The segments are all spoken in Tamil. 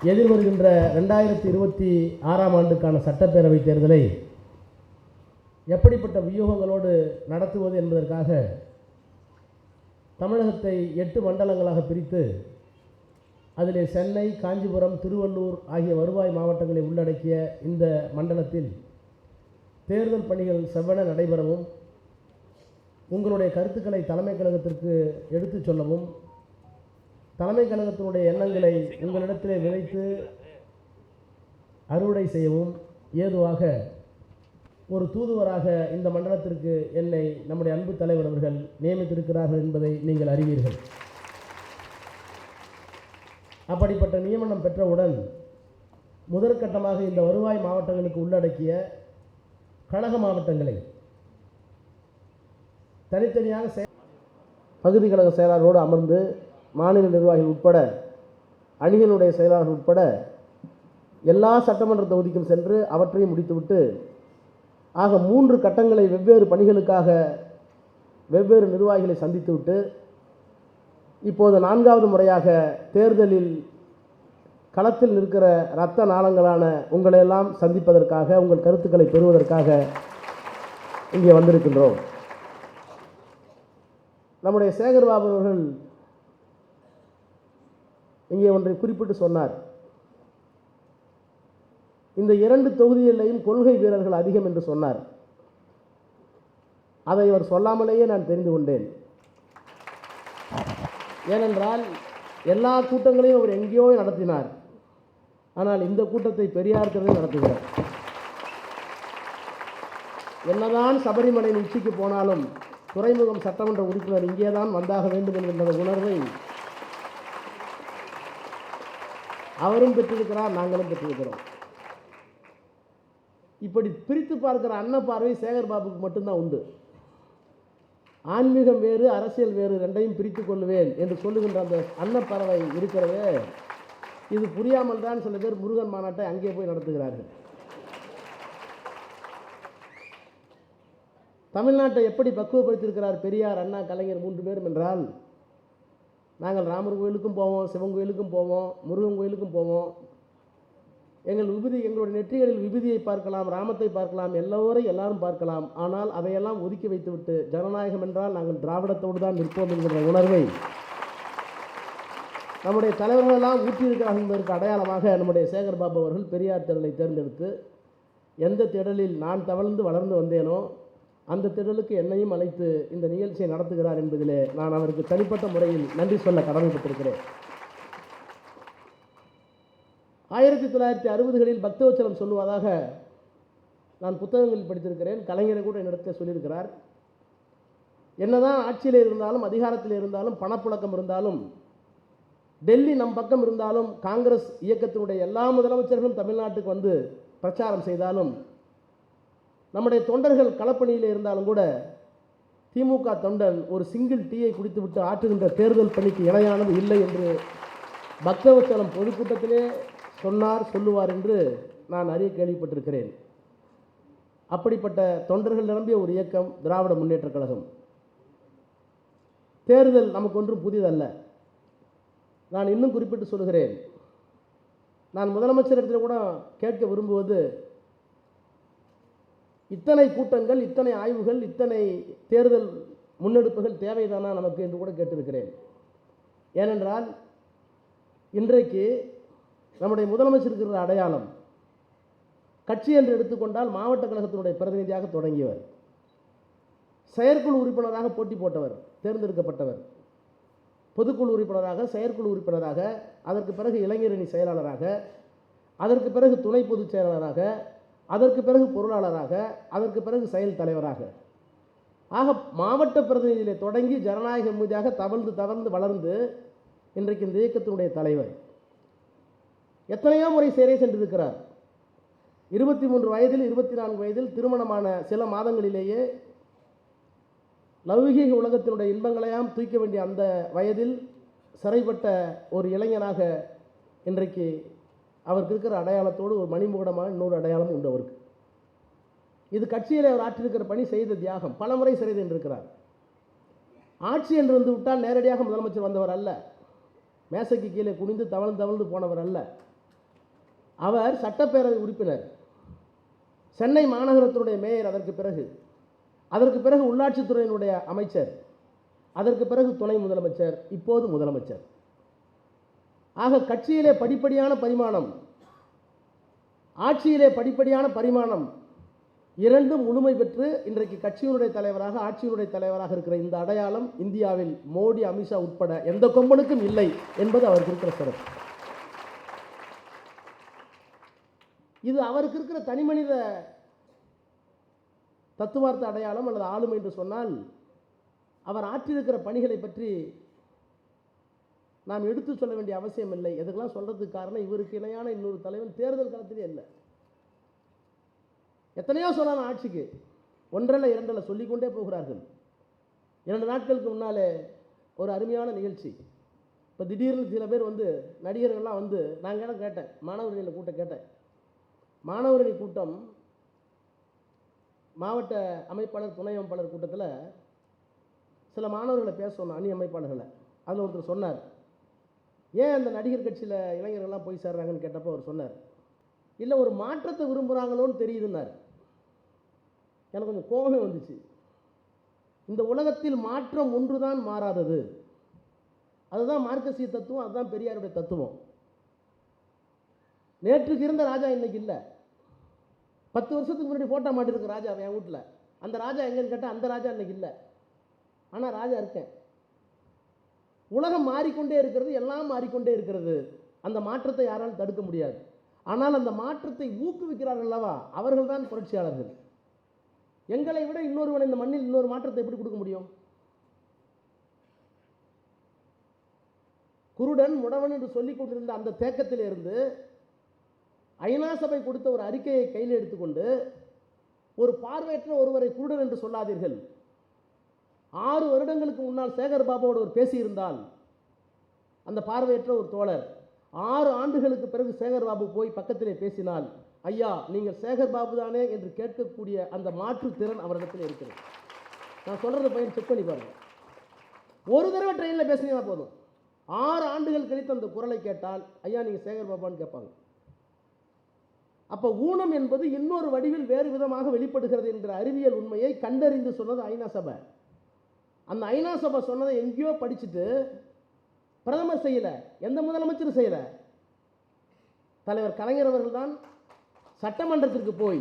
எதிர்வருகின்ற ரெண்டாயிரத்தி இருபத்தி ஆறாம் ஆண்டுக்கான சட்டப்பேரவை தேர்தலை எப்படிப்பட்ட வியூகங்களோடு நடத்துவது என்பதற்காக தமிழகத்தை எட்டு மண்டலங்களாக பிரித்து அதிலே சென்னை காஞ்சிபுரம் திருவள்ளூர் ஆகிய வருவாய் மாவட்டங்களை உள்ளடக்கிய இந்த மண்டலத்தில் தேர்தல் பணிகள் செவ்வன நடைபெறவும் உங்களுடைய கருத்துக்களை தலைமைக் கழகத்திற்கு எடுத்துச் சொல்லவும் தலைமை கழகத்தினுடைய எண்ணங்களை உங்களிடத்திலே விதைத்து அறுவடை செய்யவும் ஏதுவாக ஒரு தூதுவராக இந்த மண்டலத்திற்கு என்னை நம்முடைய அன்பு தலைவர் அவர்கள் நியமித்திருக்கிறார்கள் என்பதை நீங்கள் அறிவீர்கள். அப்படிப்பட்ட நியமனம் பெற்றவுடன் முதற்கட்டமாக இந்த வருவாய் மாவட்டங்களுக்கு உள்ளடக்கிய கழக மாவட்டங்களை தனித்தனியாக செய பகுதி கழக செயலாளரோடு அமர்ந்து மாநில நிர்வாகிகள் உட்பட அணிகளுடைய செயலாளர்கள் உட்பட எல்லா சட்டமன்ற தொகுதிக்கும் சென்று அவற்றையும் முடித்துவிட்டு ஆக மூன்று கட்டங்களை வெவ்வேறு பணிகளுக்காக வெவ்வேறு நிர்வாகிகளை சந்தித்துவிட்டு இப்போது நான்காவது முறையாக தேர்தலில் களத்தில் நிற்கிற இரத்த நாளங்களான உங்களையெல்லாம் சந்திப்பதற்காக உங்கள் கருத்துக்களை பெறுவதற்காக இங்கே வந்திருக்கின்றோம். நம்முடைய சேகர்பாபு அவர்கள் இங்கே ஒன்றை குறிப்பிட்டு சொன்னார். இந்த இரண்டு தொகுதிகளிலேயும் கொள்கை வீரர்கள் அதிகம் என்று சொன்னார். அதை அவர் சொல்லாமலேயே நான் தெரிந்து கொண்டேன். ஏனென்றால் எல்லா கூட்டங்களையும் அவர் எங்கேயோ நடத்தினார். ஆனால் இந்த கூட்டத்தை பெரியார் திறனில் நடத்துகிறார். என்னதான் சபரிமலையின் உச்சிக்கு போனாலும் துறைமுகம் சட்டமன்ற உறுப்பினர் இங்கே தான் வந்தாக வேண்டும் என்கின்ற உணர்வை அவரும் பெற்றிருக்கிறார் நாங்களும் பெற்றிருக்கிறோம். இப்படி பிரித்து பார்க்கிற அன்ன பார்வை சேகர் பாபுக்கு மட்டும்தான் உண்டு. ஆன்மீகம் வேறு அரசியல் வேறு ரெண்டையும் பிரித்து கொள்ளுவேன் என்று சொல்லுகின்ற அந்த அன்னப்பறவை இருக்கிறது இது புரியாமல் தான் சில பேர் முருகன் மாநாட்டை அங்கே போய் நடத்துகிறார்கள். தமிழ்நாட்டை எப்படி பக்குவப்படுத்தியிருக்கிறார் பெரியார் அண்ணா கலைஞர் மூன்று பேரும் என்றால் நாங்கள் ராமர் கோயிலுக்கும் போவோம் சிவன் கோயிலுக்கும் போவோம் முருகன் கோயிலுக்கும் போவோம். எங்கள் விபூதி எங்களுடைய நெற்றிகளில் விபூதியை பார்க்கலாம் ராமத்தை பார்க்கலாம் எல்லோரையும் எல்லாரும் பார்க்கலாம். ஆனால் அதையெல்லாம் ஒதுக்கி வைத்துவிட்டு ஜனநாயகம் என்றால் நாங்கள் திராவிடத்தோடு தான் நிற்போம் என்கிற உணர்வை நம்முடைய தலைவர்களெல்லாம் ஊற்றியிருக்கிறார்கள் என்பதற்கு அடையாளமாக நம்முடைய சேகர் பாபு அவர்கள் பெரியார் திடலை தேர்ந்தெடுத்து எந்த திடலில் நான் தவழ்ந்து வளர்ந்து வந்தேனோ அந்த திடலுக்கு என்னையும் அழைத்து இந்த நிகழ்ச்சியை நடத்துகிறார் என்பதிலே நான் அவருக்கு தனிப்பட்ட முறையில் நன்றி சொல்ல கடமைப்பட்டிருக்கிறேன். ஆயிரத்தி தொள்ளாயிரத்தி அறுபதுகளில் பக்தவச்சலம் சொல்லுவதாக நான் புத்தகங்களில் படித்திருக்கிறேன். கலைஞரை கூட என்னிடத்தில் சொல்லியிருக்கிறார். என்னதான் ஆட்சியில் இருந்தாலும் அதிகாரத்தில் இருந்தாலும் பணப்புழக்கம் இருந்தாலும் டெல்லி நம் பக்கம் இருந்தாலும் காங்கிரஸ் இயக்கத்தினுடைய எல்லா முதலமைச்சர்களும் தமிழ்நாட்டுக்கு வந்து பிரச்சாரம் செய்தாலும் நம்முடைய தொண்டர்கள் களப்பணியில் இருந்தாலும் கூட திமுக தொண்டன் ஒரு சிங்கிள் டீயை குடித்துவிட்டு ஆற்றுகின்ற தேர்தல் பணிக்கு இணையானது இல்லை என்று பக்தவச்சலம் பொதுக்கூட்டத்திலே சொன்னார் சொல்லுவார் என்று நான் அறிய கேள்விப்பட்டிருக்கிறேன். அப்படிப்பட்ட தொண்டர்கள் நிரம்பிய ஒரு இயக்கம் திராவிட முன்னேற்றக் கழகம். தேர்தல் நமக்கு ஒன்றும் புதிதல்ல. நான் இன்னும் குறிப்பிட்டு சொல்கிறேன் நான் முதலமைச்சரிடத்தில் கூட கேட்க விரும்புவது இத்தனை கூட்டங்கள் இத்தனை ஆய்வுகள் இத்தனை தேர்தல் முன்னெடுப்புகள் தேவைதானா நமக்கு என்று கூட கேட்டிருக்கிறேன். ஏனென்றால் இன்றைக்கு நம்முடைய முதலமைச்சர் இருக்கிற அடையாளம் கட்சி என்று எடுத்துக்கொண்டால் மாவட்ட கழகத்தினுடைய பிரதிநிதியாக தொடங்கியவர் செயற்குழு உறுப்பினராக போட்டி போட்டவர் தேர்ந்தெடுக்கப்பட்டவர். பொதுக்குழு உறுப்பினராக செயற்குழு உறுப்பினராக அதற்கு பிறகு இளைஞரணி செயலாளராக அதற்கு பிறகு துணை பொதுச் செயலாளராக அதற்கு பிறகு பொருளாளராக அதற்கு பிறகு செயல் தலைவராக. ஆக மாவட்ட பிரதிநிதியிலே தொடங்கி ஜனநாயக மீதியாக தவழ்ந்து தவழ்ந்து வளர்ந்து இன்றைக்கு இந்த இயக்கத்தினுடைய தலைவர். எத்தனையோ முறை சிறை சென்றிருக்கிறார். இருபத்தி மூன்று வயதில் இருபத்தி நான்கு வயதில் திருமணமான சில மாதங்களிலேயே லௌகீக உலகத்தினுடைய இன்பங்களையாம் தூக்க வேண்டிய அந்த வயதில் சிறைப்பட்ட ஒரு இளைஞனாக இன்றைக்கு அவருக்கு இருக்கிற அடையாளத்தோடு ஒரு மணிமுகடமான இன்னொரு அடையாளம் உண்டு அவருக்கு. இது கட்சியில் அவர் ஆற்றிருக்கிற பணி செய்த தியாகம். பல முறை சிறை சென்றிருக்கிறார் ஆட்சி என்று வந்து விட்டால் நேரடியாக முதலமைச்சர் வந்தவர் அல்ல. மேசைக்கு கீழே குனிந்து தவழ்ந்து தவழ்ந்து போனவர் அல்ல. அவர் சட்டப்பேரவை உறுப்பினர். சென்னை மாநகரத்தினுடைய மேயர் அதற்கு பிறகு. அதற்கு பிறகு உள்ளாட்சித்துறையினுடைய அமைச்சர். அதற்கு பிறகு துணை முதலமைச்சர் இப்போது முதலமைச்சர். ஆக கட்சியிலே படிப்படியான பரிமாணம் ஆட்சியிலே படிப்படியான பரிமாணம் இரண்டும் முழுமை பெற்று இன்றைக்கு கட்சியினுடைய தலைவராக ஆட்சியினுடைய தலைவராக இருக்கிற இந்த அடையாளம் இந்தியாவில் மோடி அமித்ஷா உட்பட எந்த கொம்பனுக்கும் இல்லை என்பது அவருக்கு இருக்கிற சிறப்பு. இது அவருக்கு இருக்கிற தனிமனித தத்துவார்த்த அடையாளம் அல்லது ஆளுமை என்று சொன்னால் அவர் ஆற்றியிருக்கிற பணிகளை பற்றி நாம் எடுத்து சொல்ல வேண்டிய அவசியம் இல்லை. எதுக்கெல்லாம் சொல்கிறதுக்கு காரணம்? இவருக்கு இணையான இன்னொரு தலைவன் தேர்தல் காலத்திலே இல்லை எத்தனையோ சொல்லலாம் ஆட்சிக்கு. ஒன்றல்ல இரண்டில் சொல்லிக்கொண்டே போகிறார்கள். இரண்டு நாட்களுக்கு முன்னாலே ஒரு அருமையான நிகழ்ச்சி. இப்போ திடீர்னு சில பேர் வந்து நடிகர்கள்லாம் வந்து நான் கேட்ட கேட்டேன். மாணவர்களில் கூட்டம் கேட்டேன். மாணவரணி கூட்டம் மாவட்ட அமைப்பாளர் துணை அமைப்பாளர் கூட்டத்தில் சில மாணவர்களை பேச சொன்னோம் அணி அமைப்பாளர்களை. அதில் ஒருத்தர் சொன்னார் ஏன் அந்த நடிகர் கட்சியில் இளைஞர்கள்லாம் போய் சேர்றாங்கன்னு கேட்டப்போ அவர் சொன்னார் இல்லை ஒரு மாற்றத்தை விரும்புகிறாங்களோன்னு தெரியுதுன்னார். எனக்கு கொஞ்சம் கோபமே வந்துச்சு. இந்த உலகத்தில் மாற்றம் ஒன்றுதான் மாறாதது. அதுதான் மார்க்கசிய தத்துவம் அதுதான் பெரியாருடைய தத்துவம். நேற்றுக்கு இருந்த ராஜா இன்னைக்கு இல்லை. பத்து வருஷத்துக்கு முன்னாடி ஃபோட்டோ மாட்டிருக்கு ராஜா என் வீட்டில். அந்த ராஜா எங்கன்னு கேட்டால் அந்த ராஜா இன்னைக்கு இல்லை. ஆனால் ராஜா இருக்கேன். உலகம் மாறிக்கொண்டே இருக்கிறது எல்லாம் மாறிக்கொண்டே இருக்கிறது. அந்த மாற்றத்தை யாராலும் தடுக்க முடியாது. ஆனால் அந்த மாற்றத்தை ஊக்குவிக்கிறார்கள் அல்லவா? அவர்கள் தான் புரட்சியாளர்கள். எங்களை விட இன்னொருவன் இந்த மண்ணில் இன்னொரு மாற்றத்தை எப்படி கொடுக்க முடியும்? குருடன் முடவன் என்று சொல்லிக் கொண்டிருந்த அந்த தேக்கத்திலிருந்து ஐநா சபை கொடுத்த ஒரு அறிக்கையை கையில் எடுத்துக்கொண்டு ஒரு பார்வையற்ற ஒருவரை குருடன் என்று சொல்லாதீர்கள். ஆறு வருடங்களுக்கு முன்னால் சேகர் பாபாவோடு ஒரு பேசியிருந்தால் அந்த பார்வையற்ற ஒரு தோழர் ஆறு ஆண்டுகளுக்கு பிறகு சேகர் பாபு போய் பக்கத்திலே பேசினால் ஐயா நீங்கள் சேகர் பாபு தானே என்று கேட்கக்கூடிய அந்த மாற்று திறன் அவரிடத்தில் இருக்கிறது. நான் சொல்கிறத பையன் செக் பண்ணி பாருங்கள் ஒரு தடவை ட்ரெயினில் பேசினீங்கன்னா போதும். ஆறு ஆண்டுகள் கழித்து அந்த குரலை கேட்டால் ஐயா நீங்கள் சேகர் பாபான்னு கேட்பாங்க. அப்போ ஊனம் என்பது இன்னொரு வடிவில் வேறு விதமாக வெளிப்படுகிறது என்கிற அறிவியல் உண்மையை கண்டறிந்து சொன்னது ஐநா சபை. அந்த ஐநா சபை சொன்னதை எங்கேயோ படிச்சுட்டு பிரதமர் செய்யலை எந்த முதலமைச்சரும் செய்யலை. தலைவர் கலைஞர் அவர்கள் தான் சட்டமன்றத்திற்கு போய்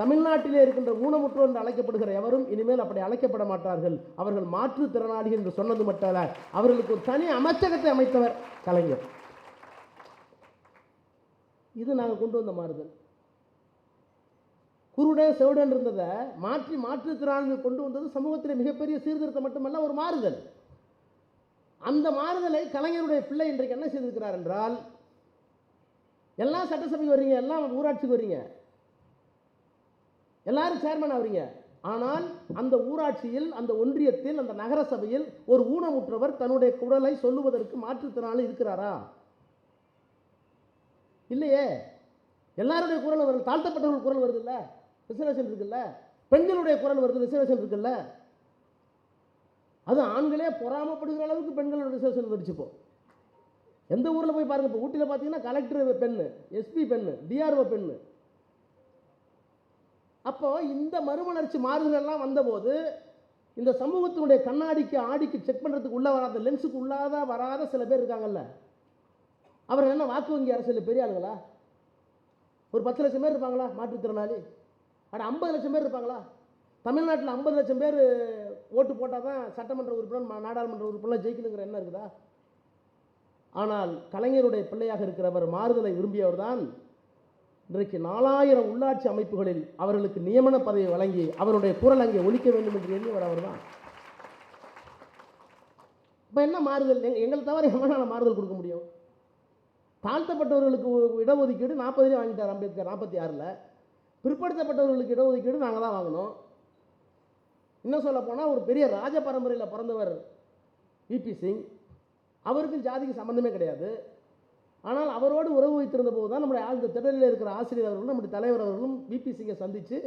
தமிழ்நாட்டிலே இருக்கின்ற ஊனமுற்றோர் என்று அழைக்கப்படுகிற எவரும் இனிமேல் அப்படி அழைக்கப்பட மாட்டார்கள். அவர்கள் மாற்றுத்திறனாளிகள் என்று சொன்னது மட்டுமல்ல அவர்களுக்கு ஒரு தனி அமைச்சகத்தை அமைத்தவர் கலைஞர். இது நாங்கள் கொண்டு வந்த மாறுதல். குருடன் செவிடன் இருந்ததை மாற்றி மாற்றுத்திறனாளிகள் கொண்டு வந்தது சமூகத்தில் மிகப்பெரிய சீர்திருத்தம் மட்டுமல்ல ஒரு மாறுதல். அந்த மாறுதலை கலைஞருடைய பிள்ளை இன்றைக்கு என்ன செய்திருக்கிறார் என்றால் எல்லாம் சட்டசபைக்கு வர்றீங்க எல்லாம் ஊராட்சிக்கு வர்றீங்க எல்லாரும் சேர்மன் ஆகுறீங்க ஆனால் அந்த ஊராட்சியில் அந்த ஒன்றியத்தில் அந்த நகர சபையில் ஒரு ஊனமுற்றவர் தன்னுடைய குரலை சொல்லுவதற்கு மாற்றுத்திறனாளி இருக்கிறாரா? இல்லையே. எல்லாருடைய குரல் வருது தாழ்த்தப்பட்டவர்கள் குரல் வருது இல்லை? ரிசர்வேஷன் இருக்குல்ல? பெண்களுடைய குரல் வருது ரிசர்வேஷன் இருக்குல்ல? அது ஆண்களே பொறாமப்படுகிற அளவுக்கு பெண்களோட ரிசர்வேஷன் வந்துடுச்சு இப்போ. எந்த ஊரில் போய் பாருங்க இப்போ ஊட்டியில் பார்த்தீங்கன்னா கலெக்டர் பெண்ணு எஸ்பி பெண்ணு டிஆர்ஓ பெண்ணு. அப்போ இந்த மறுமலர்ச்சி மாறுதலெல்லாம் வந்தபோது இந்த சமூகத்தினுடைய கண்ணாடிக்கு ஆடிக்கு செக் பண்ணுறதுக்கு உள்ளே வராத லென்ஸுக்கு உள்ளாத வராத சில பேர் இருக்காங்கல்ல. அவர் என்ன வாக்கு வங்கி அரசியல் பெரிய ஆளுங்களா ஒரு பத்து லட்சம் பேர் இருப்பாங்களா மாற்றுத்திறனாளி அட ஐம்பது லட்சம் பேர் இருப்பாங்களா? தமிழ்நாட்டில் ஐம்பது லட்சம் பேர் ஓட்டு போட்டால் தான் சட்டமன்ற உறுப்பினர் மா- நாடாளுமன்ற உறுப்பினர் ஜெயிக்கணுங்கிற என்ன இருக்குதா? ஆனால் கலைஞருடைய பிள்ளையாக இருக்கிறவர் மாறுதலை விரும்பியவர் தான் இன்றைக்கு நாலாயிரம் உள்ளாட்சி அமைப்புகளில் அவர்களுக்கு நியமன பதவி வழங்கி அவருடைய குரல் அங்கே ஒழிக்க வேண்டும் என்று எண்ணியவர் அவர்தான். இப்போ என்ன மாறுதல்? எங்களை தவிர எவனால மாறுதல் கொடுக்க முடியும்? தாழ்த்தப்பட்டவர்களுக்கு இடஒதுக்கீடு நாற்பதுலேயே வாங்கிட்டார் அம்பேத்கர் நாற்பத்தி ஆறில். பிற்படுத்தப்பட்டவர்களுக்கு இடஒதுக்கீடு நாங்கள் தான் வாங்கினோம் இன்னும் சொல்ல போனால் ஒரு பெரிய ராஜ பரம்பரையில் பிறந்தவர் விபி சிங். அவருக்கும் ஜாதிக்கு சம்மந்தமே கிடையாது. ஆனால் அவரோடு உறவு வைத்திருந்த போது தான் நம்முடைய ஆள் திடலில் இருக்கிற ஆசிரியர் அவர்களும் நம்முடைய தலைவர் அவர்களும் விபி சிங்கை சந்தித்து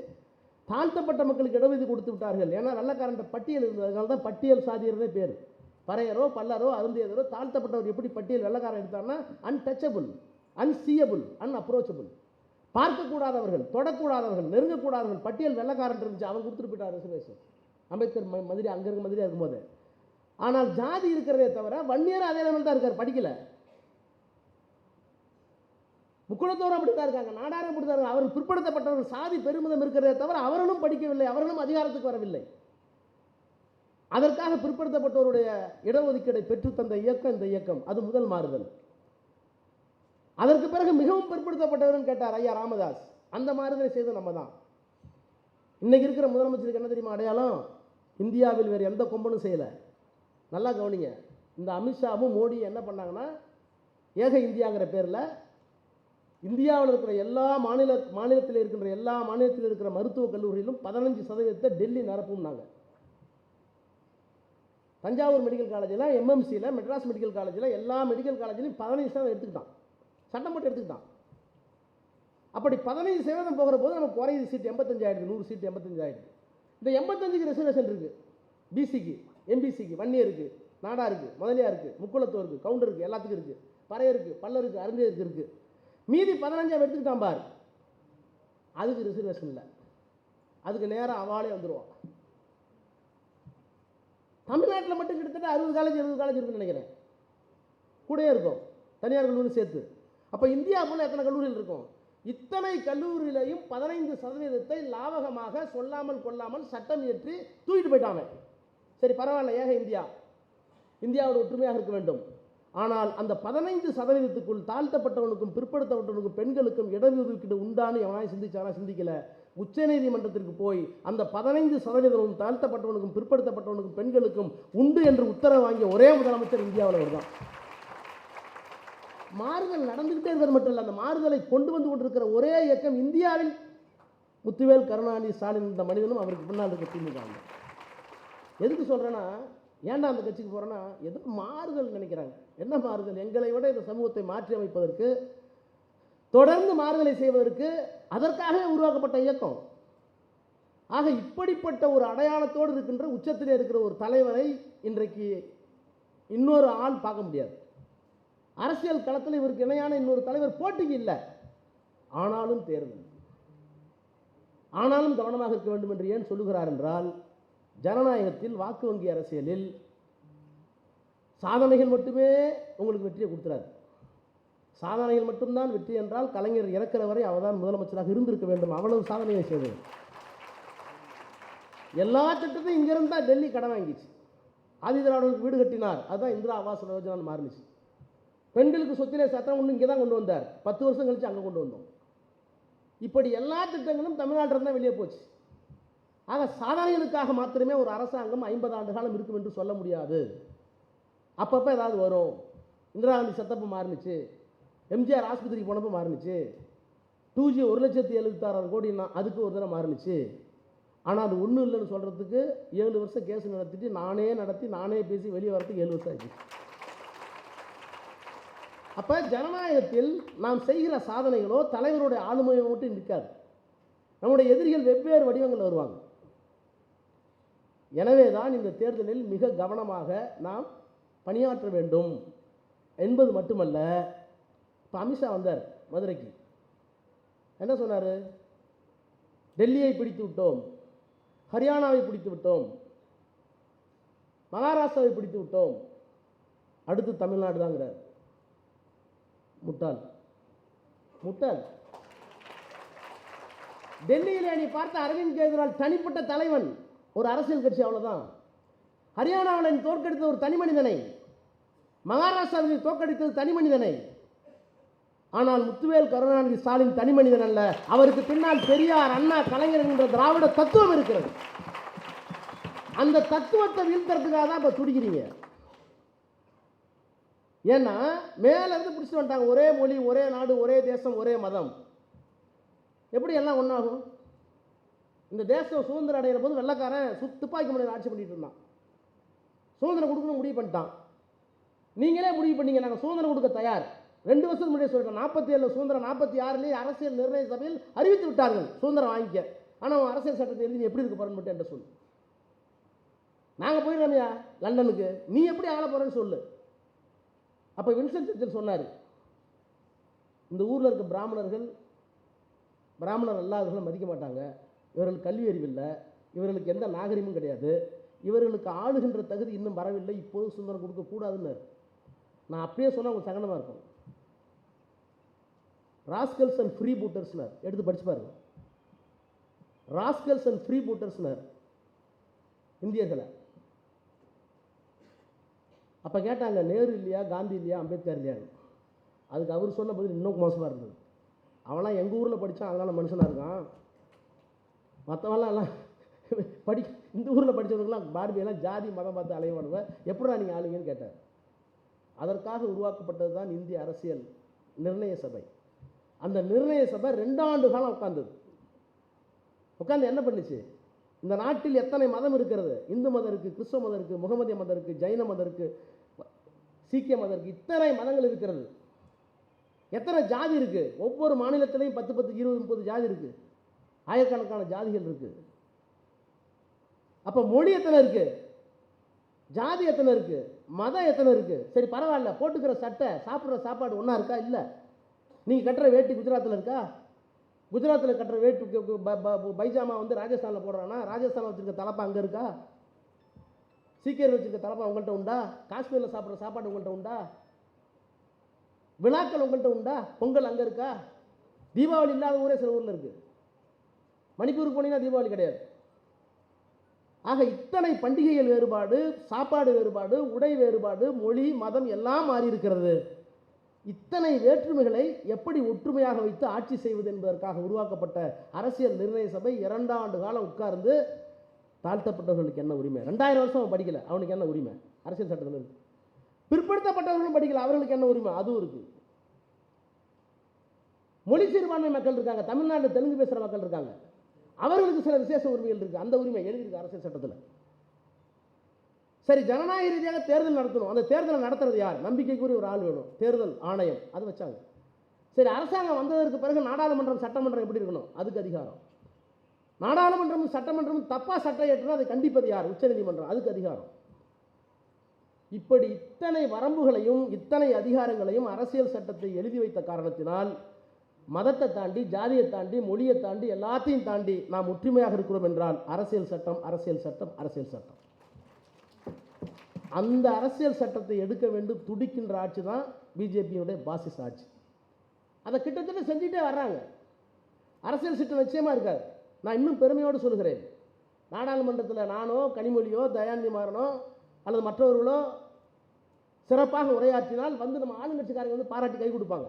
தாழ்த்தப்பட்ட மக்களுக்கு இடஒதுக்கீடு கொடுத்து விட்டார்கள். ஏன்னா வெள்ளக்காரன் பட்டியல் இருந்ததுனால தான் பட்டியல் சாதியர்னே பேர். பறையரோ பல்லரோ அருந்தியதரோ தாழ்த்தப்பட்டவர் எப்படி பட்டியல் வெள்ளக்காரன் எடுத்தார்னா அன்டச்சபிள் அன்சீயபிள் அன்அப்ரோச்சபிள் பார்க்கக்கூடாதவர்கள் தொடக்கூடாதவர்கள் நெருங்கக்கூடாதவர்கள் பட்டியல் வெள்ளக்காரன் இருந்துச்சு அவன் கொடுத்துட்டு போயிட்டார் ரிசர்வேஷன் அம்பேத்கர் மதுரை அங்கே இருக்க மதுரை இருக்கும்போது ஆனால் ஜாதி இருக்கிறதே தவிர வன்னியர் அதே லெவல் தான் இருக்கார் படிக்கல. முக்குளத்தோரும் அப்படி தான் இருக்காங்க நாடாரும் அப்படி தான் இருக்காங்க. அவர்கள் பிற்படுத்தப்பட்டவர்கள் சாதி பெருமிதம் இருக்கிறதே தவிர அவர்களும் படிக்கவில்லை அவர்களும் அதிகாரத்துக்கு வரவில்லை. அதற்காக பிற்படுத்தப்பட்டவருடைய இடஒதுக்கீடை பெற்றுத்தந்த இயக்கம் இந்த இயக்கம் அது முதல் மாறுதல். அதற்கு பிறகு மிகவும் பிற்படுத்தப்பட்டவர்னு கேட்டார் ஐயா ராமதாஸ். அந்த மாதிரி செய்தது நம்ம தான் இன்றைக்கி இருக்கிற முதலமைச்சருக்கு என்ன தெரியுமா அடையாளம்? இந்தியாவில் வேறு எந்த கொம்பனும் செய்யலை. நல்லா கவனிங்க. இந்த அமித்ஷாவும் மோடி என்ன பண்ணாங்கன்னா ஏக இந்தியாங்கிற பேரில் இந்தியாவில் இருக்கிற எல்லா மாநில மாநிலத்தில் இருக்கின்ற எல்லா மாநிலத்தில் இருக்கிற மருத்துவக் கல்லூரியிலும் பதினஞ்சு சதவீதத்தை டெல்லி நிரப்பும்னாங்க. தஞ்சாவூர் மெடிக்கல் காலேஜில் எம்எம்சியில் மெட்ராஸ் மெடிக்கல் காலேஜில் எல்லா மெடிக்கல் காலேஜ்லையும் பதினஞ்சு சதவீதம் எடுத்துக்கிட்டான். சட்டம் மட்டும் எடுத்துக்கிட்டான். அப்படி பதினைஞ்சு சதவீதம் போகிற போது நமக்கு குறையுது சீட் எண்பத்தஞ்சாயிடுது நூறு சீட் எண்பத்தஞ்சாயிடுது இந்த எண்பத்தஞ்சுக்கு ரிசர்வேஷன் இருக்குது பிசிக்கு எம்பிசிக்கு வன்னியருக்கு நாடாருக்கு முதலியாருக்கு முக்குளத்தோருக்கு கவுண்டருக்கு எல்லாத்துக்கும் இருக்குது பறையருக்கு பல்லருக்கு அருந்தேருக்கு இருக்குது மீதி பதினஞ்சாவது எடுத்துக்கிட்டான் பார். அதுக்கு ரிசர்வேஷன் இல்லை. அதுக்கு நேராக அவாளே வந்துடுவான் தமிழ்நாட்டில் மட்டும் கிட்டத்தட்ட அறுபது காலேஜ் எழுபது காலேஜ் இருக்குன்னு நினைக்கிறேன். கூடயே இருக்கும். தனியார் கல்லூரி சேர்த்து. அப்போ இந்தியா மூலம் எத்தனை கல்லூரிகள் இருக்கும்? இத்தனை கல்லூரியிலையும் பதினைந்து சதவீதத்தை லாவகமாக சொல்லாமல் கொள்ளாமல் சட்டம் இயற்றி தூக்கிட்டு போயிட்டாங்க சரி பரவாயில்ல ஏக இந்தியா. இந்தியாவோட ஒற்றுமையாக இருக்க வேண்டும். ஆனால் அந்த பதினைந்து சதவீதத்துக்குள் தாழ்த்தப்பட்டவனுக்கும் பிற்படுத்தப்பட்டவனுக்கும் பெண்களுக்கும் இடஒதுக்கீடு உண்டான்னு எவனாய் சிந்திச்சானா சிந்திக்கல. உச்சநீதிமன்றத்திற்கு போய் அந்த பதினைந்து சதவீதமும் தாழ்த்தப்பட்டவனுக்கும் பிற்படுத்தப்பட்டவனுக்கும் பெண்களுக்கும் உண்டு என்று உத்தரவு வாங்கிய ஒரே முதலமைச்சர் இந்தியாவில் தான் மாறுதல் நடந்துக்கிட்டே இருக்கிறது மட்டும் இல்லை அந்த மாறுதலை கொண்டு வந்து கொண்டிருக்கிற ஒரே இயக்கம் இந்தியாவில் முத்துவேல் கருணாநிதி ஸ்டாலின் இந்த மனிதனும் அவருக்கு பின்னால் இருக்க திமுக எதுக்கு சொல்கிறேன்னா ஏன்டா அந்த கட்சிக்கு போகிறேன்னா ஏதோ மாறுதல் நினைக்கிறாங்க. என்ன மாறுதல்? எங்களை விட இந்த சமூகத்தை மாற்றி அமைப்பதற்கு தொடர்ந்து மாறுதலை செய்வதற்கு அதற்காகவே உருவாக்கப்பட்ட இயக்கம். ஆக இப்படிப்பட்ட ஒரு அடையாளத்தோடு இருக்கின்ற உச்சத்திலே இருக்கிற ஒரு தலைவரை இன்றைக்கு இன்னொரு ஆள் பார்க்க முடியாது. அரசியல் களத்தில் இவருக்கு இணையான இன்னொரு தலைவர் போட்டிக்கு இல்லை. ஆனாலும் தேர்தல். ஆனாலும் கவனமாக இருக்க வேண்டும் என்று ஏன் சொல்லுகிறார் என்றால் ஜனநாயகத்தில் வாக்கு வங்கி அரசியலில் சாதனைகள் மட்டுமே உங்களுக்கு வெற்றியை கொடுத்துறாரு. சாதனைகள் மட்டும்தான் வெற்றி என்றால் கலைஞர் இறக்கிற வரை அவர்தான் முதலமைச்சராக இருந்திருக்க வேண்டும். அவ்வளவு சாதனையை செய்தது எல்லா திட்டத்தையும் இங்கிருந்து தான் டெல்லி கடன் வாங்கிச்சு. ஆதிதிராவிடர்களுக்கு வீடு கட்டினார். அதுதான் இந்திரா ஆவாஸ் யோஜனான்னு மாறிச்சு பெண்களுக்கு சொத்திலே சட்டம் ஒன்று இங்கே தான் கொண்டு வந்தார். பத்து வருஷம் கழிச்சு அங்கே கொண்டு வந்தோம். இப்படி எல்லா திட்டங்களும் தமிழ்நாட்டில் தான் வெளியே போச்சு. ஆக சாதனைகளுக்காக மாத்திரமே ஒரு அரசாங்கம் ஐம்பது ஆண்டு காலம் இருக்கும் என்று சொல்ல முடியாது. அப்பப்போ ஏதாவது வரும். இந்திரா காந்தி சத்தப்போ மாறுனுச்சு. எம்ஜிஆர் ஆஸ்பத்திரிக்கு போனப்போ மாறுனுச்சு. டூ ஜி ஒரு லட்சத்தி எழுபத்தாறாயிரம் கோடினா அதுக்கு ஒரு தடவை மாறுனுச்சு. ஆனால் அது ஒன்றும் இல்லைன்னு சொல்கிறதுக்கு ஏழு வருஷம் கேஸ் நடத்திட்டு நானே நடத்தி நானே பேசி வெளியே வரத்துக்கு ஏழு வருஷம் ஆச்சு அப்போ ஜனநாயகத்தில் நாம் செய்கிற சாதனைகளோ தலைவருடைய ஆளுமையோ மட்டும் நிற்காது நம்முடைய எதிரிகள் வெவ்வேறு வடிவங்களில் வருவாங்க. எனவே தான் இந்த தேர்தலில் மிக கவனமாக நாம் பணியாற்ற வேண்டும் என்பது மட்டுமல்ல. இப்போ அமித்ஷா வந்தார் மதுரைக்கு. என்ன சொன்னார்? டெல்லியை பிடித்து விட்டோம். ஹரியானாவை பிடித்து விட்டோம். மகாராஷ்டிராவை பிடித்து விட்டோம். அடுத்து தமிழ்நாடு தாங்கிறார் முட்டாள். முட்டாள். டெல்லியில் நீ பார்த்த அரவிந்த் கெஜ்ரிவால் தனிப்பட்ட தலைவன். ஒரு அரசியல் கட்சி அவ்வளோதான் ஹரியானாவில் நீ தோற்கடித்த ஒரு தனி மனிதனை. மகாராஷ்டிராவில் நீ தோற்கடித்தது தனி மனிதனை. ஆனால் முத்துவேல் கருணாநிதி ஸ்டாலின் தனி மனிதன் அல்ல. அவருக்கு பின்னால் பெரியார் அண்ணா கலைஞர் என்ற திராவிட தத்துவம் இருக்கிறது. அந்த தத்துவத்தை வீழ்த்துறதுக்காக தான் இப்போ துடிக்கிறீங்க. ஏன்னா மேலேருந்து பிடிச்சிட்டு வந்துட்டாங்க. ஒரே மொழி ஒரே நாடு ஒரே தேசம் ஒரே மதம். எப்படி எல்லாம் ஒன்றாகும் இந்த தேசம் சுதந்திரம் அடைகிற போது வெள்ளக்காரன் சுத் துப்பாக்கி முனையில் ஆட்சி பண்ணிட்டு இருந்தான். சுதந்திரம் கொடுக்கணும் முடிவு பண்ணிட்டான். நீங்களே முடிவு பண்ணீங்க. நாங்கள் சுதந்திரம் கொடுக்க தயார். ரெண்டு வருஷத்துக்கு முன்னாடியே சொல்லிட்டோம் நாற்பத்தி ஏழில் சுதந்திரம் நாற்பத்தி ஆறுலேயே அரசியல் நிர்ணய சபையில் அறிவித்து விட்டார்கள். சுதந்திரம் வாங்கிக்க. ஆனால் அவன் அரசியல் சட்டத்தை எழுதி நீ எப்படி இருக்க போறன்னு மட்டும் என்கிட்ட சொல்லு. நாங்கள் போயிடுறோம்யா லண்டனுக்கு. நீ எப்படி ஆள போகிறேன்னு சொல்லு. அப்போ வின்சென்ட் சர்ச்சில் சொன்னார் இந்த ஊரில் இருக்க பிராமணர்கள் பிராமணர் அல்லாதவர்களை மதிக்க மாட்டாங்க. இவர்களுக்கு கல்வி அறிவில்லை. இவர்களுக்கு எந்த நாகரிகமும் கிடையாது. இவர்களுக்கு ஆளுகின்ற தகுதி இன்னும் வரவில்லை. இப்போது சுதந்திரம் கொடுக்கக்கூடாதுன்னு நான் அப்படியே சொன்னால் உங்களுக்கு சகனமாக இருக்கும். ராஸ்கல்ஸ் அண்ட் ஃப்ரீ பூட்டர்ஸ்னர் எடுத்து படிச்சு பாருங்க. ராஸ்கல்ஸ் அண்ட் ஃப்ரீ பூட்டர்ஸ்னர் இந்தியர்களை. அப்போ கேட்டாங்க நேரு இல்லையா காந்தி இல்லையா அம்பேத்கர் இல்லையான்னு. அதுக்கு அவர் சொன்ன பதில் இன்னும் மோசமாக இருந்தது. அவன்லாம் எங்கள் ஊரில் படித்தான் அதனால் மனுஷனாக இருக்கான். மற்றவன்லாம் எல்லாம் படி இந்த ஊரில் படித்தவனுக்குலாம் பார்பியெல்லாம் ஜாதி மதம் பார்த்து அலைவானுவ எப்படா நீங்கள் ஆளுங்கன்னு கேட்டார். அதற்காக உருவாக்கப்பட்டது தான் இந்திய அரசியல் நிர்ணய சபை. அந்த நிர்ணய சபை ரெண்டாண்டு காலம் உட்காந்தது உட்காந்து என்ன பண்ணுச்சு? இந்த நாட்டில் எத்தனை மதம் இருக்கிறது? இந்து மதம் இருக்குது கிறிஸ்தவ மதம் இருக்குது முகமதிய மதம் இருக்குது ஜைன மதம் இருக்குது சீக்கிய மதம் இருக்குது இத்தனை மதங்கள் இருக்கிறது. எத்தனை ஜாதி இருக்குது ஒவ்வொரு மாநிலத்திலையும் பத்து பத்து இருபது முப்பது ஜாதி இருக்குது ஆயிரக்கணக்கான ஜாதிகள் இருக்குது அப்போ மொழி எத்தனை இருக்குது ஜாதி எத்தனை இருக்குது மதம் எத்தனை இருக்குது சரி பரவாயில்ல. போட்டுக்கிற சட்டை சாப்பிட்ற சாப்பாடு ஒன்றா இருக்கா? இல்லை. நீங்கள் கட்டுற வேட்டி குஜராத்தில் இருக்கா? குஜராத்தில் கட்டுற வேட்டு ப- பைஜாமா வந்து ராஜஸ்தானில் போடுறான்னா ராஜஸ்தானில் வச்சுருக்க தலப்பா அங்கே இருக்கா? சீக்கியர் வச்சுருக்க தலப்பா உங்கள்கிட்ட உண்டா? காஷ்மீரில் சாப்பிட்ற சாப்பாடு உங்கள்கிட்ட உண்டா? விழாக்கள் உங்கள்கிட்ட உண்டா? பொங்கல் அங்கே இருக்கா? தீபாவளி இல்லாத ஊரே சில ஊரில் இருக்குது மணிப்பூருக்கு போனீங்கன்னா தீபாவளி கிடையாது. ஆக இத்தனை பண்டிகைகள் வேறுபாடு சாப்பாடு வேறுபாடு உடை வேறுபாடு மொழி மதம் எல்லாம் மாறி இருக்கிறது. இத்தனை வேற்றுமைகளை எப்படி ஒற்றுமையாக வைத்து ஆட்சி செய்வது என்பதற்காக உருவாக்கப்பட்ட அரசியல் நிர்ணய சபை இரண்டாண்டு காலம் உட்கார்ந்து தாழ்த்தப்பட்டவர்களுக்கு என்ன உரிமை? ரெண்டாயிரம் வருஷம் அவன் படிக்கல. அவனுக்கு என்ன உரிமை? அரசியல் சட்டத்தில் இருக்கு. பிற்படுத்தப்பட்டவர்களும் படிக்கல. அவர்களுக்கு என்ன உரிமை? அதுவும் இருக்கு. மொழி சிறுபான்மை மக்கள் இருக்காங்க. தமிழ்நாட்டில் தெலுங்கு பேசுகிற மக்கள் இருக்காங்க. அவர்களுக்கு சில விசேஷ உரிமைகள் இருக்கு. அந்த உரிமை எழுதியிருக்கு அரசியல் சட்டத்தில். சரி ஜனநாயக ரீதியாக தேர்தல் நடத்தணும். அந்த தேர்தலை நடத்துறது யார்? நம்பிக்கைக்குரிய ஒரு ஆள் வேணும். தேர்தல் ஆணையம். அது வச்சாங்க. சரி அரசாங்கம் வந்ததற்கு பிறகு நாடாளுமன்றம் சட்டமன்றம் எப்படி இருக்கணும்? அதுக்கு அதிகாரம். நாடாளுமன்றமும் சட்டமன்றமும் தப்பாக சட்டம் ஏற்றினா அதை கண்டிப்பது யார்? உச்சநீதிமன்றம் அதுக்கு அதிகாரம். இப்படி இத்தனை வரம்புகளையும் இத்தனை அதிகாரங்களையும் அரசியல் சட்டத்தை எழுதி வைத்த காரணத்தினால் மதத்தை தாண்டி ஜாதியை தாண்டி மொழியை தாண்டி எல்லாத்தையும் தாண்டி நாம் ஒற்றுமையாக இருக்கிறோம் என்றால் அரசியல் சட்டம் அரசியல் சட்டம் அரசியல் சட்டம். அந்த அரசியல் சட்டத்தை எடுக்க வேண்டும் துடிக்கின்ற ஆட்சி தான் பிஜேபியுடைய பாசிஸ் ஆட்சி. அதை கிட்டத்தட்ட செஞ்சுட்டே வர்றாங்க. அரசியல் சட்டம் நிச்சயமாக இருக்காது. நான் இன்னும் பெருமையோடு சொல்கிறேன் நாடாளுமன்றத்தில் நானோ கனிமொழியோ தயாநிதி மாறனோ அல்லது மற்றவர்களோ சிறப்பாக உரையாற்றினால் வந்து நம்ம ஆளுங்கட்சிக்காரங்க வந்து பாராட்டி கை கொடுப்பாங்க.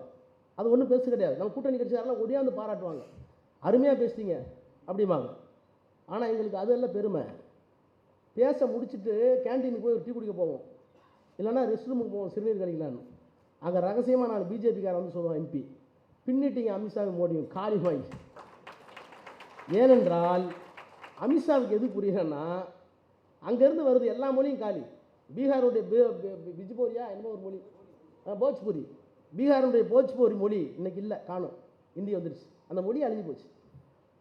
அது ஒன்றும் பேச கிடையாது. நம்ம கூட்டணி கட்சிக்காரெல்லாம் ஒடியாந்து பாராட்டுவாங்க. அருமையாக பேசுனீங்க அப்படிம்பாங்க. ஆனால் எங்களுக்கு அதெல்லாம் பெருமை. பேச முடிச்சுட்டு கேண்டீனுக்கு போய் ஒரு டீ குடிக்க போவோம். இல்லைன்னா ரெஸ்ட் ரூமுக்கு போவோம் சிறுநீர் கழிக்கலான்னு அங்கே ரகசியமாக நான் பிஜேபிக்காரன் வந்து சொல்லுவேன் எம்பி பின்னிட்டீங்க அமித்ஷாவும் மோடியும் காலி வாங்கி. ஏனென்றால் அமித்ஷாவுக்கு எது புரியலன்னா அங்கேருந்து வருது எல்லா மொழியும் காலி. பீகாருடைய பிஜ்போரியா என்னமோ ஒரு மொழி. போஜ்பூரி. பீகாருடைய போஜ்பூரி மொழி இன்றைக்கி இல்லை காணும். இந்தி வந்துருச்சு. அந்த மொழி அழிஞ்சு போச்சு.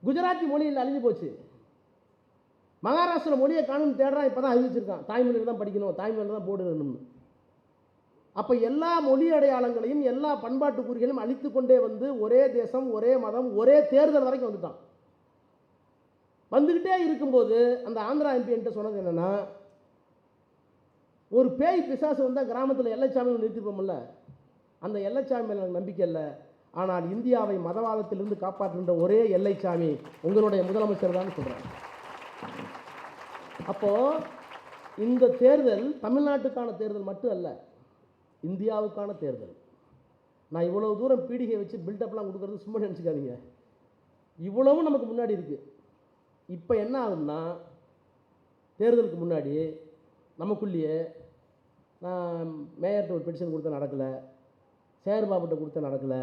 குஜராத்தி மொழியில் அழிஞ்சு போச்சு. மகாராஷ்டிரா மொழியை காணும் தேடுறான் இப்போ தான் அறிவிச்சிருக்கான் தாய்மொழியில் தான் படிக்கணும் தாய்மொழியில் தான் போர்டு அப்போ எல்லா மொழி அடையாளங்களையும் எல்லா பண்பாட்டு குறிகளையும் அழித்து கொண்டே வந்து ஒரே தேசம் ஒரே மதம் ஒரே தேர்தல் வரைக்கும் வந்துட்டான். வந்துக்கிட்டே இருக்கும்போது அந்த ஆந்திரா எம்பிஎன்ட்டு சொன்னது என்னன்னா ஒரு பேய் பிசாசு வந்தால் கிராமத்தில் எல்லைச்சாமி நிறுத்திப்போம்ல? அந்த எல்லைச்சாமி மேலே எனக்கு நம்பிக்கை இல்லை. ஆனால் இந்தியாவை மதவாதத்திலிருந்து காப்பாற்றுகின்ற ஒரே எல்லைச்சாமி உங்களுடைய முதலமைச்சர் தான் சொல்கிறேன் அப்போது இந்த தேர்தல் தமிழ்நாட்டுக்கான தேர்தல் மட்டும் அல்ல இந்தியாவுக்கான தேர்தல். நான் இவ்வளோ தூரம் பீடிகை வச்சு பில்டப்லாம் கொடுக்குறது சும்மா நினச்சிக்காதீங்க. இவ்வளவும் நமக்கு முன்னாடி இருக்குது இப்போ என்ன ஆகும்னா தேர்தலுக்கு முன்னாடி நமக்குள்ளேயே நான் மேயர்கிட்ட ஒரு பெட்டிஷன் கொடுத்த நடக்கலை சேகர்பாபுட்ட கொடுத்த நடக்கலை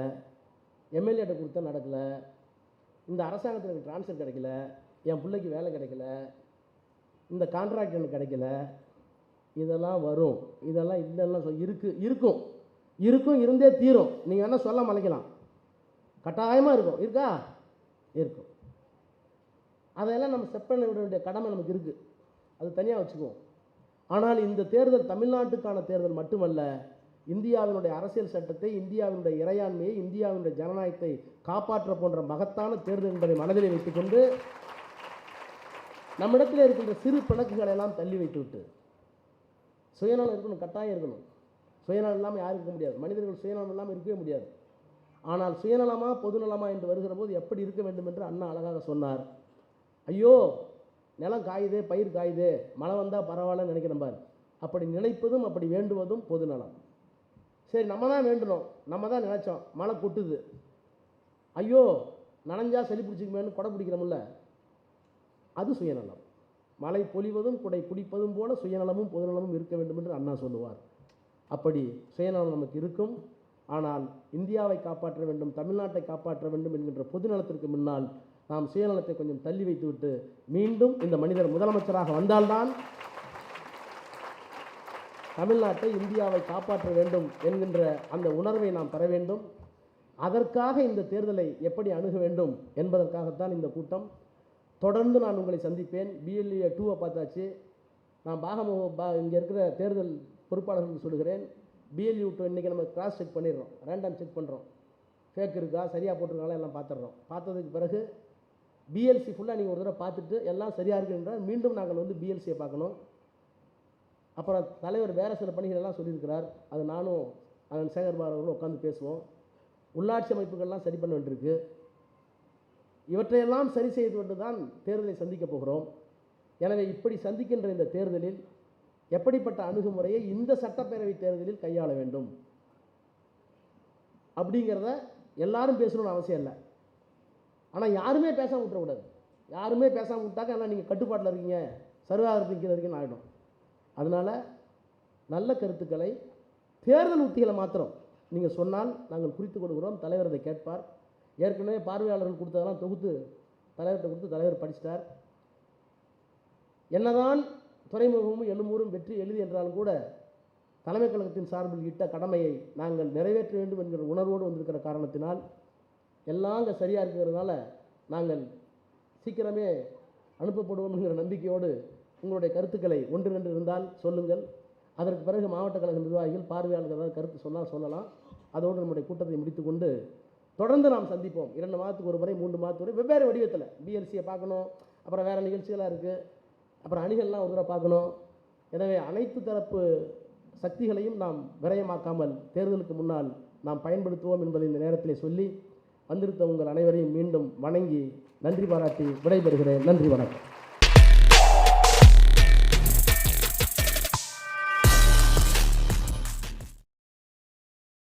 எம்எல்ஏட்ட கொடுத்த நடக்கலை இந்த அரசாங்கத்தில் எனக்கு ட்ரான்ஸ்ஃபர் கிடைக்கல என் பிள்ளைக்கு வேலை கிடைக்கல இந்த கான்ட்ராக்ட் எனக்கு கிடைக்கல இதெல்லாம் வரும். இதெல்லாம் இல்லைன்னா சொல் இருக்கு இருக்கும். இருக்கும் இருந்தே தீரும். நீங்கள் வேணால் சொல்ல மலைக்கலாம். கட்டாயமாக இருக்கும். இருக்கா? இருக்கும். அதையெல்லாம் நம்ம செட் பண்ண விட வேண்டிய கடமை நமக்கு இருக்குது அது தனியாக வச்சுக்குவோம். ஆனால் இந்த தேர்தல் தமிழ்நாட்டுக்கான தேர்தல் மட்டுமல்ல இந்தியாவினுடைய அரசியல் சட்டத்தை இந்தியாவினுடைய இறையாண்மையை இந்தியாவினுடைய ஜனநாயகத்தை காப்பாற்ற போன்ற மகத்தான தேர்தல் என்பதை மனதிலே வைத்துக்கொண்டு நம்மிடத்தில் இருக்கின்ற சிறு பிணக்குகளை எல்லாம் தள்ளி வைத்துவிட்டு சுயநலம் இருக்கணும் கட்டாயம் இருக்கணும். சுயநலம் இல்லாமல் யாரும் இருக்க முடியாது. மனிதர்கள் சுயநலம் இல்லாமல் இருக்கவே முடியாது. ஆனால் சுயநலமா பொதுநலமா என்று வருகிற போது எப்படி இருக்க வேண்டும் என்று அண்ணா அழகாக சொன்னார். ஐயோ நிலம் காயுதே பயிர் காயுதே மழை வந்தால் பரவாயில்லன்னு நினைக்கிறேன் பார். அப்படி நினைப்பதும் அப்படி வேண்டுவதும் பொதுநலம். சரி நம்ம தான் வேண்டணும். நம்ம தான் நினச்சோம். மழை கொட்டுது. ஐயோ நனைஞ்சா சளி பிடிச்சிக்குமேன்னு கொடை பிடிக்கிறோம்ல. அது சுயநலம். மழை பொழிவதும் குடை பிடிப்பதும் போல சுயநலமும் பொதுநலமும் இருக்க வேண்டும் என்று அண்ணா சொல்லுவார். அப்படி சுயநலம் நமக்கு இருக்கும். ஆனால் இந்தியாவை காப்பாற்ற வேண்டும் தமிழ்நாட்டை காப்பாற்ற வேண்டும் என்கின்ற பொதுநலத்திற்கு முன்னால் நாம் சுயநலத்தை கொஞ்சம் தள்ளி வைத்துவிட்டு மீண்டும் இந்த மனிதர் முதலமைச்சராக வந்தால்தான் தமிழ்நாட்டை இந்தியாவை காப்பாற்ற வேண்டும் என்கின்ற அந்த உணர்வை நாம் பெற வேண்டும். அதற்காக இந்த தேர்தலை எப்படி அணுக வேண்டும் என்பதற்காகத்தான் இந்த கூட்டம். தொடர்ந்து நான் உங்களை சந்திப்பேன். பிஎல்ஏ டூவை பார்த்தாச்சு. நான் பாகம பா இங்கே இருக்கிற தேர்தல் பொறுப்பாளர்களுக்கு சொல்கிறேன் பிஎல்யூ டூ இன்றைக்கி நம்ம கிராஸ் செக் பண்ணிடுறோம். ரேண்டம் செக் பண்ணுறோம் ஃபேக் இருக்கா சரியாக போட்டிருக்காங்களா எல்லாம் பார்த்துடுறோம். பார்த்ததுக்கு பிறகு பிஎல்சி ஃபுல்லாக நீங்கள் ஒரு தடவை பார்த்துட்டு எல்லாம் சரியாக இருக்குன்றால் மீண்டும் நாங்கள் வந்து பிஎல்சியை பார்க்கணும். அப்புறம் தலைவர் வேறு சில பணிகள் எல்லாம் சொல்லியிருக்கிறார். அது நானும் அதன் சேகர்பார் உட்காந்து பேசுவோம். உள்ளாட்சி அமைப்புகள்லாம் சரி பண்ண வேண்டியிருக்கு. இவற்றையெல்லாம் சரி செய்து கொண்டு தான் தேர்தலை சந்திக்கப் போகிறோம். எனவே இப்படி சந்திக்கின்ற இந்த தேர்தலில் எப்படிப்பட்ட அணுகுமுறையை இந்த சட்டப்பேரவை தேர்தலில் கையாள வேண்டும்? அப்படிங்கிறத எல்லாரும் பேசணும்னு அவசியம் இல்லை. ஆனால் யாருமே பேசாமல் விட்டுறக்கூடாது. யாருமே பேசாமல் விட்டாக்க எல்லாம் நீங்கள் கட்டுப்பாட்டில் இருக்கீங்க? சர்வாதாரத்தில் வரைக்கும் ஆகிடும் அதனால் நல்ல கருத்துக்களை தேர்தல் உத்திகளை மாத்திரம் நீங்கள் சொன்னால் நாங்கள் குறித்து கொடுக்குறோம் தலைவர் அதை கேட்பார். ஏற்கனவே பார்வையாளர்கள் கொடுத்ததெல்லாம் தொகுத்து தலைவர்கிட்ட கொடுத்து தலைவர் படிச்சிட்டார். என்னதான் துறைமுகமும் எழும்பூரும் வெற்றி எளிது என்றாலும் கூட தலைமைக் கழகத்தின் சார்பில் இட்ட கடமையை நாங்கள் நிறைவேற்ற வேண்டும் என்கிற உணர்வோடு வந்திருக்கிற காரணத்தினால் எல்லாம் அங்கே சரியாக இருக்கிறதுனால நாங்கள் சீக்கிரமே அனுப்பப்படுவோம் என்கிற நம்பிக்கையோடு உங்களுடைய கருத்துக்களை ஒன்று ரெண்டு இருந்தால் சொல்லுங்கள். அதற்கு பிறகு மாவட்ட கழக நிர்வாகிகள் பார்வையாளர்கள் ஏதாவது கருத்து சொன்னால் சொல்லலாம். அதோடு நம்முடைய கூட்டத்தை முடித்துக்கொண்டு தொடர்ந்து நாம் சந்திப்போம். இரண்டு மாதத்துக்கு ஒரு முறை மூன்று மாதத்துக்கு ஒரு முறை வெவ்வேறு வடிவத்தில் பிஎல்சியை பார்க்கணும். அப்புறம் வேறு நிகழ்ச்சிகளாக இருக்குது அப்புறம் அணிகள்லாம் ஒரு தடவை பார்க்கணும். எனவே அனைத்து தரப்பு சக்திகளையும் நாம் விரயமாக்காமல் தேர்தலுக்கு முன்னால் நாம் பயன்படுத்துவோம் என்பதை இந்த நேரத்திலே சொல்லி வந்திருந்த உங்கள் அனைவரையும் மீண்டும் வணங்கி நன்றி பாராட்டி விடைபெறுகிறேன். நன்றி வணக்கம்.